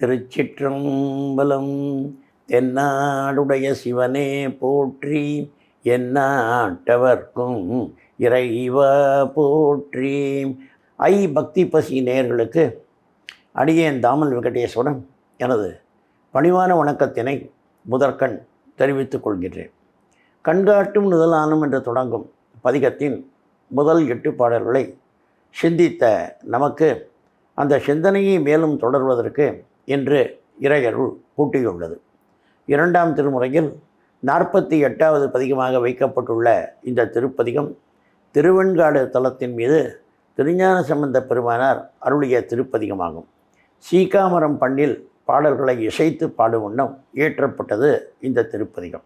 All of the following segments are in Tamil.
திருச்சிற்றம்பலம் தென்னாடுடைய சிவனே போற்றி என்னாட்டவர்க்கும் இறைவா போற்றி. ஐ பக்தி பசி நேர்களுக்கு அடியேன் தாமல் வெங்கடேஸ்வரன் எனது பணிவான வணக்கத்தினை முதற்கண் தெரிவித்துக் கொள்கின்றேன். கண்காட்டும் முதலானும் என்று தொடங்கும் பதிகத்தின் முதல் எட்டு பாடல்களை சிந்தித்த நமக்கு அந்த சிந்தனையை மேலும் தொடர்வதற்கு என்று இறையருள் கூட்டியுள்ளது இரண்டாம் திருமுறையில் நாற்பத்தி எட்டாவது பதிகமாக வைக்கப்பட்டுள்ள இந்த திருப்பதிகம் திருவெண்காடு தலத்தின் மீது திருஞான சம்பந்த பெருமானார் அருளிய திருப்பதிகமாகும். சீகாமரம் பண்ணில் பாடல்களை இசைத்து பாடுவண்ணம் இயற்றப்பட்டது இந்த திருப்பதிகம்.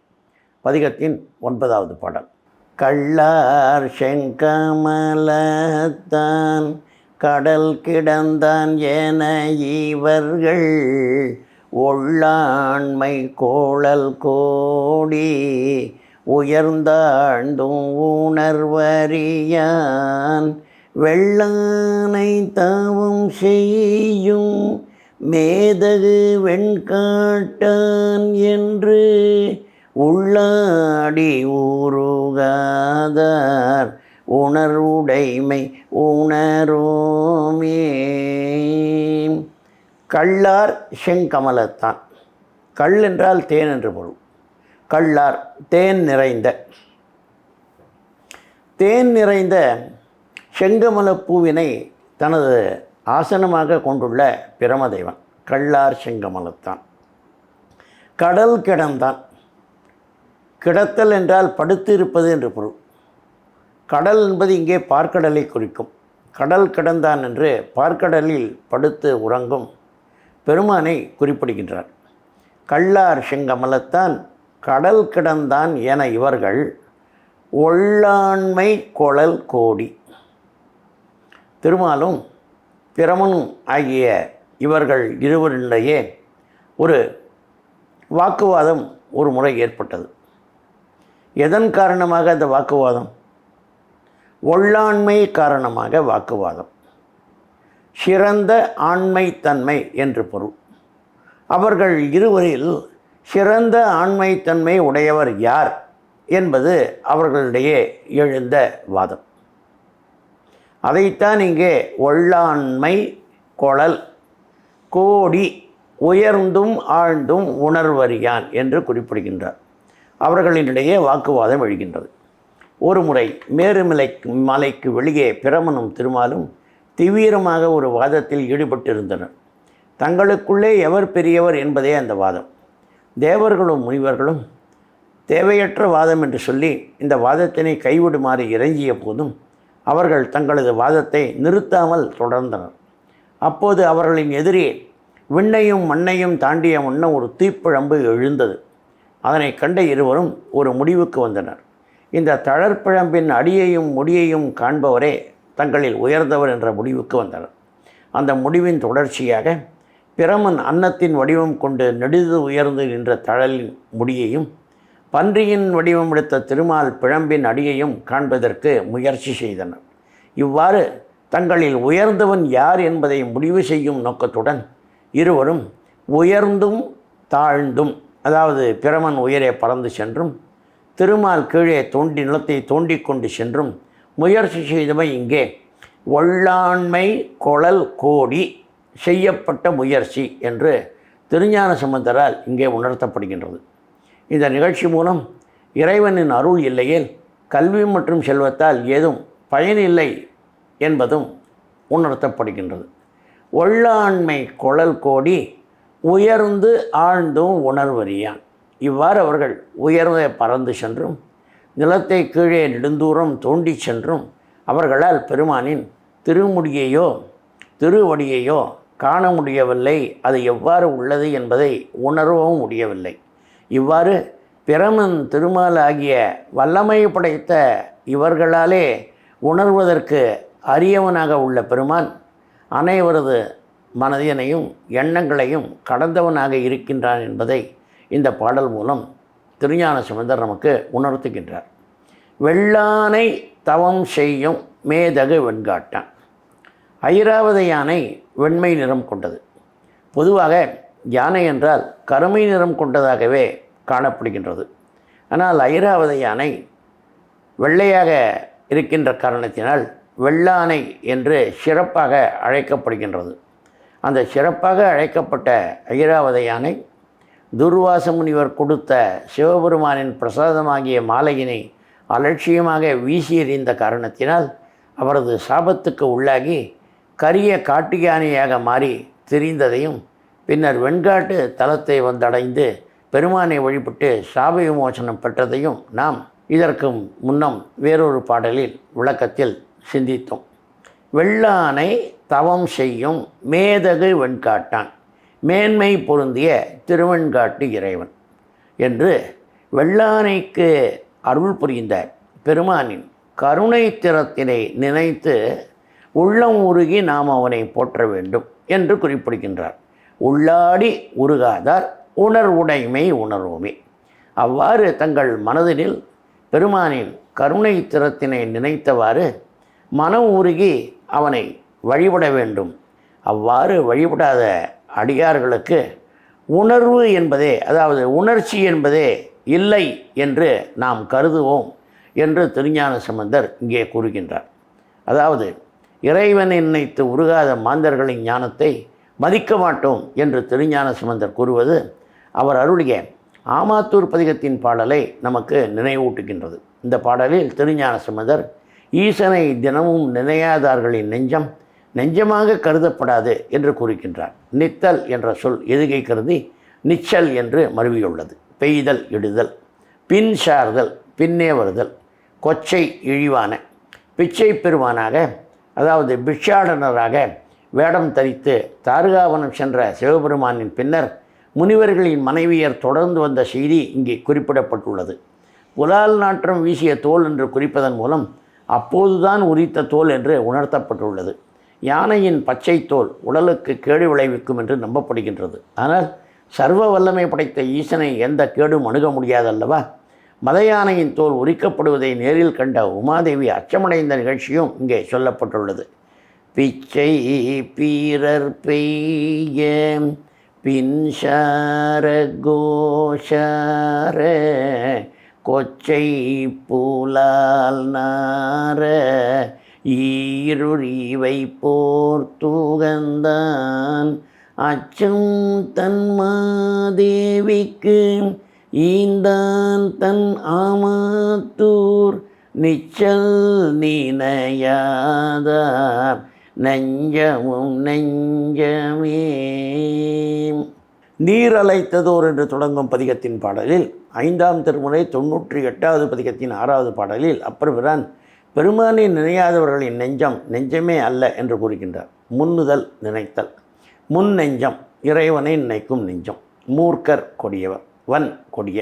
பதிகத்தின் ஒன்பதாவது பாடல். கள்ளார் செங்கமலத்தான் கடல் கிடந்தான் என இவர்கள் ஒள்ளாண்மை கோழல் கோடி உயர்ந்தாழ்ந்தும் உணர்வறியான் வெள்ளானை தாவும் செய்யும் மேதகு வெண்காட்டான் என்று உள்ளாடி ஊருகாதார் உணர்வுடைமை உணரோமே. கள்ளார் செங்கமலத்தான் கள் என்றால் தேன் என்று பொருள். கள்ளார் தேன் நிறைந்த. தேன் நிறைந்த செங்கமலப்பூவினை தனது ஆசனமாக கொண்டுள்ள பிரமதேவன். கள்ளார் செங்கமலத்தான் கடல் கிடந்தான். கிடத்தல் என்றால் படுத்து இருப்பது என்று பொருள். கடல் என்பது இங்கே பார்க்கடலை குறிக்கும். கடல் கிடந்தான் என்று பார்க்கடலில் படுத்து உறங்கும் பெருமானை குறிப்பிடுகின்றார். கள்ளார் செங்கமலத்தான் கடல் கிடந்தான் என இவர்கள் ஒள்ளாண்மை கொழல் கோடி. திருமாலும் பிரமனும் ஆகிய இவர்கள் இருவரிடையே ஒரு வாக்குவாதம் ஒரு முறை ஏற்பட்டது. எதன் காரணமாக அந்த வாக்குவாதம்? ஒள்ளாண்மை காரணமாக வாக்குவாதம். சிறந்த ஆண்மைத்தன்மை என்று பொருள். அவர்கள் இருவரில் சிறந்த ஆண்மைத்தன்மை உடையவர் யார் என்பது அவர்களிடையே எழுந்த வாதம். அதைத்தான் இங்கே ஒள்ளாண்மை கொழல் கோடி உயர்ந்தும் ஆழ்ந்தும் உணர்வறியான் என்று குறிப்பிடுகின்றார். அவர்களிடையே வாக்குவாதம் எழுகின்றது. ஒரு முறை மேருமலை மலைக்கு வெளியே பிரமனும் திருமாலும் தீவிரமாக ஒரு வாதத்தில் ஈடுபட்டிருந்தனர். தங்களுக்குள்ளே எவர் பெரியவர் என்பதே அந்த வாதம். தேவர்களும் முனிவர்களும் தேவையற்ற வாதம் என்று சொல்லி இந்த வாதத்தினை கைவிடுமாறு இறங்கிய போதும் அவர்கள் தங்களது வாதத்தை நிறுத்தாமல் தொடர்ந்தனர். அப்போது அவர்களின் எதிரே விண்ணையும் மண்ணையும் தாண்டிய முன்ன ஒரு தீப்பிழம்பு எழுந்தது. அதனை கண்ட இருவரும் ஒரு முடிவுக்கு வந்தனர். இந்த தளர்ப்பிழம்பின் அடியையும் முடியையும் காண்பவரே தங்களில் உயர்ந்தவர் என்ற முடிவுக்கு வந்தனர். அந்த முடிவின் தொடர்ச்சியாக பிரமன் அன்னத்தின் வடிவம் கொண்டு நெடிது உயர்ந்து நின்ற தழலின் முடியையும் பன்றியின் வடிவம் எடுத்த திருமால் பிழம்பின் அடியையும் காண்பதற்கு முயற்சி செய்தனர். இவ்வாறு தங்களில் உயர்ந்தவன் யார் என்பதை முடிவு செய்யும் நோக்கத்துடன் இருவரும் உயர்ந்தும் தாழ்ந்தும் அதாவது பிரமன் உயரே பறந்து சென்றும் திருமால் கீழே தோண்டி நிலத்தை தோண்டி கொண்டு சென்றும் முயற்சி செய்தமை இங்கே. ஒள்ளாண்மை கொழல் கோடி செய்யப்பட்ட முயற்சி என்று திருஞான சம்பந்தரால் இங்கே உணர்த்தப்படுகின்றது. இந்த நிகழ்ச்சி மூலம் இறைவனின் அருள் இல்லையேல் கல்வி மற்றும் செல்வத்தால் ஏதும் பயனில்லை என்பதும் உணர்த்தப்படுகின்றது. ஒள்ளாண்மை குழல் கோடி உயர்ந்து ஆழ்ந்தும் உணர்வறியான். இவ்வாறு அவர்கள் உயர்ந்த பறந்து சென்றும் நிலத்தை கீழே நெடுந்தூரம் தோண்டி சென்றும் அவர்களால் பெருமானின் திருமுடியையோ திருவடியையோ காண முடியவில்லை. அது எவ்வாறு உள்ளது என்பதை உணரவும் முடியவில்லை. இவ்வாறு பிரமன் திருமால் ஆகிய வல்லமை படைத்த இவர்களாலே உணர்வதற்கு அரியவனாக உள்ள பெருமான் அனைவரது மனதினையும் எண்ணங்களையும் கடந்தவனாக இருக்கின்றான் என்பதை இந்த பாடல் மூலம் திருஞான சுமந்தர் நமக்கு உணர்த்துகின்றார். வெள்ளானை தவம் செய்யும் மேதகு வெண்காட்டம். ஐராவத யானை வெண்மை நிறம் கொண்டது. பொதுவாக யானை என்றால் கருமை நிறம் கொண்டதாகவே காணப்படுகின்றது. ஆனால் ஐராவத யானை வெள்ளையாக இருக்கின்ற காரணத்தினால் வெள்ளானை என்று சிறப்பாக அழைக்கப்படுகின்றது. அந்த சிறப்பாக அழைக்கப்பட்ட ஐராவத யானை துர்வாச முனிவர் கொடுத்த சிவபெருமானின் பிரசாதமாகிய மாலையினை அலட்சியமாக வீசி எறிந்த காரணத்தினால் அவரது சாபத்துக்கு உள்ளாகி கரிய காட்டு யானையாக மாறி திரிந்ததையும் பின்னர் வெண்காட்டு தலத்தை வந்தடைந்து பெருமானை வழிபட்டு சாப விமோசனம் பெற்றதையும் நாம் இதற்கு முன்னம் வேறொரு பாடலில் விளக்கத்தில் சிந்தித்தோம். வெள்ளானை தவம் செய்யும் மேதகு வெண்காட்டான். மேன்மை பொருந்திய திருவெண்காட்டு இறைவன் என்று வெள்ளானைக்கு அருள் புரிந்த பெருமானின் கருணை திறத்தினை நினைத்து உள்ளம் உருகி நாம் அவனை போற்ற வேண்டும் என்று குறிப்பிடுகின்றார். உள்ளாடி உருகாதார் உணர்வுடைமை உணர்வுமே. அவ்வாறு தங்கள் மனதினில் பெருமானின் கருணை திறத்தினை நினைத்தவாறு மனம் உருகி அவனை வழிபட வேண்டும். அவ்வாறு வழிபடாத அடியார்களுக்கு உணர்வு என்பதே அதாவது உணர்ச்சி என்பதே இல்லை என்று நாம் கருதுவோம் என்று திருஞான சம்பந்தர் இங்கே கூறுகின்றார். அதாவது இறைவனை நினைத்து உருகாத மாந்தர்களின் ஞானத்தை மதிக்க மாட்டோம் என்று திருஞான சம்பந்தர் கூறுவது அவர் அருளிய ஆமாத்தூர் பதிகத்தின் பாடலை நமக்கு நினைவூட்டுகின்றது. இந்த பாடலில் திருஞான சம்பந்தர் ஈசனை தினமும் நினையாதார்களின் நெஞ்சம் நெஞ்சமாக கருதப்படாது என்று கூறுகின்றார். நித்தல் என்ற சொல் எதுகை கருதி நிச்சல் என்று மருவியுள்ளது. பெய்தல் இடுதல் பின் சார்தல் பின்னே வருதல் கொச்சை இழிவான பிச்சை பெருவானாக அதாவது பிட்சாடனராக வேடம் தரித்து தாருகாவனம் சென்ற சிவபெருமானின் பின்னர் முனிவர்களின் மனைவியர் தொடர்ந்து வந்த செய்தி இங்கே குறிப்பிடப்பட்டுள்ளது. புலால் நாற்றம் வீசிய தோல் என்று குறிப்பதன் மூலம் அப்போதுதான் உரித்த தோல் என்று உணர்த்தப்பட்டுள்ளது. யானையின் பச்சை தோல் உடலுக்கு கேடு விளைவிக்கும் என்று நம்பப்படுகின்றது. ஆனால் சர்வ வல்லமை படைத்த ஈசனை எந்த கேடும் அணுக முடியாதல்லவா? மத யானையின் தோல் உரிக்கப்படுவதை நேரில் கண்ட உமாதேவி அச்சமடைந்த நிகழ்ச்சியும் இங்கே சொல்லப்பட்டுள்ளது. பிச்சை பீரர் பெய்ய பின்சார கோஷார கொச்சை பூலால் நார ஈருரிவை தூகந்தான் அச்சம் தன்மாதேவிக்கு ஈந்தான் தன் ஆமாத்தூர். நிச்சல் நினையாதார் நெஞ்சமும் நெஞ்சமே. நீர் அலைத்ததோர் என்று தொடங்கும் பதிகத்தின் பாடலில் ஐந்தாம் திருமுறை தொன்னூற்றி எட்டாவது பதிகத்தின் ஆறாவது பாடலில் அப்பர்பிரான் பெருமானை நினையாதவர்களின் நெஞ்சம் நெஞ்சமே அல்ல என்று கூறுகின்றார். முன்னுதல் நினைத்தல். முன் நெஞ்சம் இறைவனை நினைக்கும் நெஞ்சம். மூர்க்கர் கொடியவர் வன் கொடிய.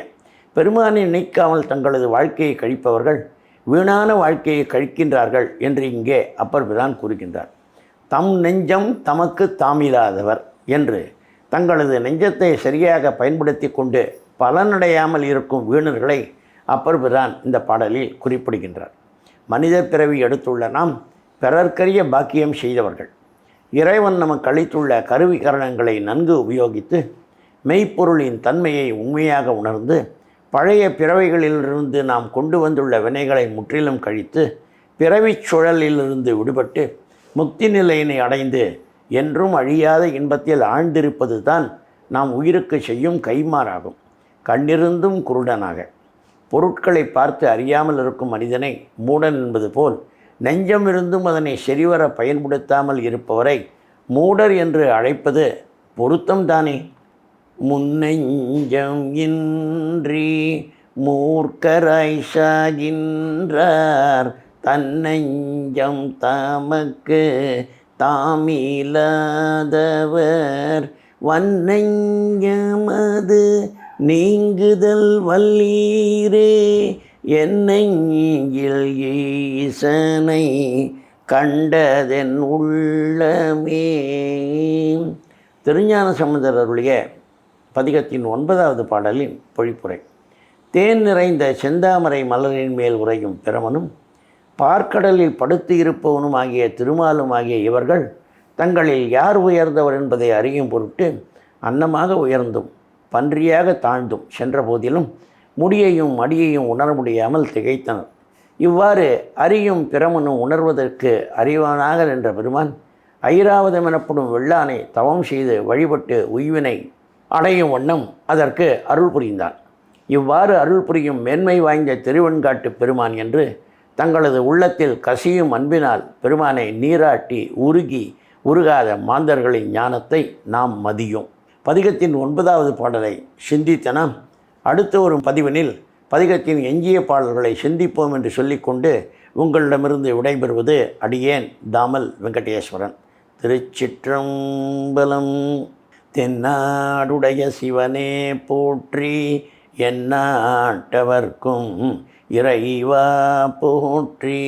பெருமானை நினைக்காமல் தங்களது வாழ்க்கையை கழிப்பவர்கள் வீணான வாழ்க்கையை கழிக்கின்றார்கள் என்று இங்கே அப்பர் பிரான் கூறுகின்றார். தம் நெஞ்சம் தமக்கு தாமில்லாதவர் என்று தங்களது நெஞ்சத்தை சரியாக பயன்படுத்தி கொண்டு பலனடையாமல் இருக்கும் வீணர்களை அப்பர் பிரான் இந்த பாடலில் குறிப்பிடுகின்றார். மனித பிறவி எடுத்துள்ள நாம் பிறர்க்கரிய பாக்கியம் செய்தவர்கள். இறைவன் நமக்கு அளித்துள்ள கருவி கரணங்களை நன்கு உபயோகித்து மெய்ப்பொருளின் தன்மையை உண்மையாக உணர்ந்து பழைய பிறவைகளிலிருந்து நாம் கொண்டு வந்துள்ள வினைகளை முற்றிலும் கழித்து பிறவிச் சுழலிலிருந்து விடுபட்டு முக்தி நிலையினை அடைந்து என்றும் அழியாத இன்பத்தில் ஆழ்ந்திருப்பது தான் நாம் உயிருக்கு செய்யும் கைமாறாகும் கண்ணிருந்தும் குருடனாக. பொருட்களை பார்த்து அறியாமல் இருக்கும் மனிதனை மூடன் என்பது போல் நெஞ்சம் இருந்தும் அதனை சரிவர பயன்படுத்தாமல் இருப்பவரை மூடர் என்று அழைப்பது பொருத்தம் தானே? முன்னெஞ்சம் இன்றி மூர்க்கராய் சாகின்றார் தன்னெஞ்சம் தமக்கு தாமிலாதவர். வன்னெஞ்சமது நீங்குதல் வல்லீரே என்னெங்கில் ஈசனை கண்டதென் உள்ளமே. திருஞான சம்பந்தர் அருளிய பதிகத்தின் ஒன்பதாவது பாடலின் பொழிப்புரை. தேன் நிறைந்த செந்தாமரை மலரின் மேல் உறையும் பிரமனும் பார்க்கடலில் படுத்து இருப்பவனும் ஆகிய திருமாலும் ஆகிய இவர்கள் தங்களில் யார் உயர்ந்தவர் என்பதை அறியும் பொருட்டு அன்னமாக உயர்ந்தும். பன்றியாக தாழ்ந்தும் சென்ற போதிலும் முடியையும் மடியையும் உணர முடியாமல் திகைத்தனர். இவ்வாறு அறியும் பிரமனும் உணர்வதற்கு அறிவானாக நின்ற பெருமான் ஐராவதம் எனப்படும் வெள்ளானை தவம் செய்து வழிபட்டு உய்வினை அடையும் வண்ணம் அதற்கு அருள் புரிந்தான். இவ்வாறு அருள் புரியும் மேன்மை வாய்ந்த திருவெண்காட்டு பெருமான் என்று தங்களது உள்ளத்தில் கசியும் அன்பினால் பெருமானை நீராட்டி உருகி உருகாத மாந்தர்களின் ஞானத்தை நாம் மதியும். பதிகத்தின் ஒன்பதாவது பாடலை சிந்தித்தனம். அடுத்த ஒரு பதிவினில் பதிகத்தின் எஞ்சிய பாடல்களை சிந்திப்போம் என்று சொல்லிக்கொண்டு உங்களிடமிருந்து விடைபெறுவது அடியேன் தாமல் வெங்கடேஸ்வரன். திருச்சிற்றம்பலம் தென்னாடுடைய சிவனே போற்றி என்னாட்டவர்க்கும் இறைவா போற்றி.